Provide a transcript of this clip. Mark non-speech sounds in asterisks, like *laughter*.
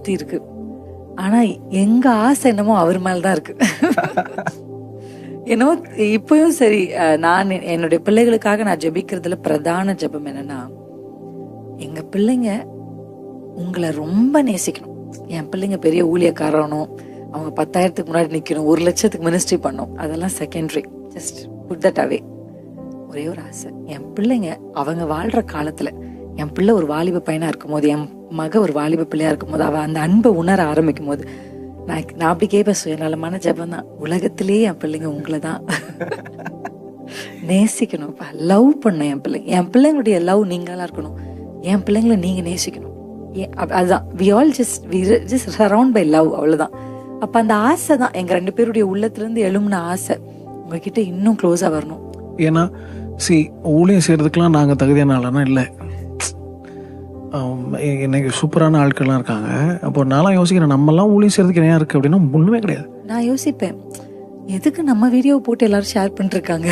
சுற்றி இருக்கு. ஆனா எங்க ஆசை என்னமோ அவர் மேல்தான் இருக்கு. *laughs* என்னோ இப்பயும் சரி நான் என்னுடைய பிள்ளைகளுக்காக நான் ஜெபிக்கிறதுல பிரதான ஜெபம் என்னன்னா எங்க பிள்ளைங்க உங்களை ரொம்ப நேசிக்கணும். என் பிள்ளைங்க பெரிய ஊழியக்காரனும் அவங்க பத்தாயிரத்துக்கு முன்னாடி நிக்கணும் ஒரு லட்சத்துக்கு மினிஸ்ட்ரி பண்ணும் அதெல்லாம் secondary just put that away ஒரே ஒரு ஆசை. என் பிள்ளைங்க அவங்க வாழ்ற காலத்துல என் பிள்ளை ஒரு வாலிப பையனாக இருக்கும்போது என் மக ஒரு வாலிப பிள்ளையாக இருக்கும்போது அவள் அந்த அன்பை உணர ஆரம்பிக்கும் போது நான் நான் அப்படி கேட்பேன் சுயநலமான ஜெபம் தான். உலகத்திலேயே என் பிள்ளைங்க உங்களை தான். *laughs* நேசிக்கணும். லவ் பண்ணும் என் பிள்ளைங்க என் பிள்ளைங்களுடைய லவ் நீங்களா இருக்கணும். என் பிள்ளைங்களை நீங்கள் நேசிக்கணும். ஏ- அப்- அதுதான். We all just we just surround by love அவ்வளோதான் அப்போ அந்த ஆசை தான். எங்கள் ரெண்டு பேருடைய உள்ளத்துலேருந்து எழும்புன ஆசை. உங்ககிட்ட இன்னும் க்ளோஸாக வரணும். ஏன்னா சி ஊழியம் செய்கிறதுக்கெலாம் நாங்கள் தகுதியான ஆளானா இல்லை. இன்னைக்கு சூப்பரான ஆட்கள்லாம் இருக்காங்க. அப்போ நான்லாம் யோசிக்கிறேன் நம்மலாம் ஊழியம் செய்கிறதுக்கு என்ன இருக்குது அப்படின்னா ஒன்றுமே கிடையாது. நான் யோசிப்பேன் எதுக்கு நம்ம வீடியோ போட்டு எல்லாரும் ஷேர் பண்ணிருக்காங்க